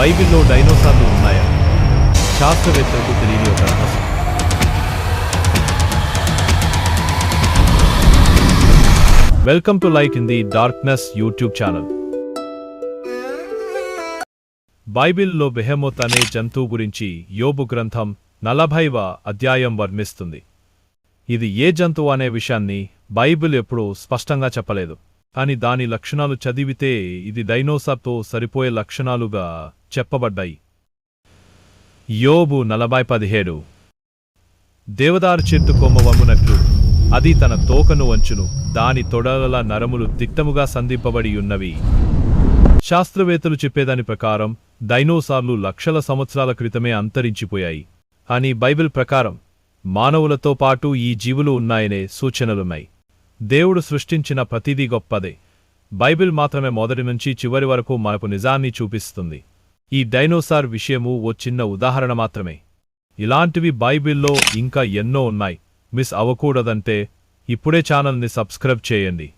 బైబిల్లో డైనోసార్లు ఉన్నాయా? శాస్త్రవేత్తలకు తెలియని ఒక రహస్యం. Welcome to like in the darkness YouTube channel బైబిల్లో బెహెమోత్ అనే జంతువు గురించి యోబు గ్రంథం నలభైవ అధ్యాయం వర్ణిస్తుంది. ఇది ఏ జంతువు అనే విషయాన్ని బైబిల్ ఎప్పుడూ స్పష్టంగా చెప్పలేదు. అని దాని లక్షణాలు చదివితే ఇది డైనోసార్తో సరిపోయే లక్షణాలుగా చెప్పబడ్డాయి. యోబు నలభై పదిహేడు. దేవదారు చెట్టు కొమ్మ వంగునట్లు అది తన తోకను వంచును. దాని తొడల నరములు తిక్తముగా సంధింపబడి ఉన్నవి. శాస్త్రవేత్తలు చెప్పేదాని ప్రకారం డైనోసార్లు లక్షల సంవత్సరాల క్రితమే అంతరించిపోయాయి. అని బైబిల్ ప్రకారం మానవులతో పాటు ఈ జీవులు ఉన్నాయనే సూచనలున్నాయి. దేవుడు సృష్టించిన ప్రతిదీ గొప్పదే. బైబిల్ మాత్రమే మొదటి నుంచి చివరి వరకు మనకు నిజాన్ని చూపిస్తుంది. ఈ డైనోసార్ విషయము ఓ చిన్న ఉదాహరణ మాత్రమే. ఇలాంటివి బైబిల్లో ఇంకా ఎన్నో ఉన్నాయి. మిస్ అవ్వకూడదంటే ఇప్పుడే ఛానల్ని సబ్స్క్రైబ్ చేయండి.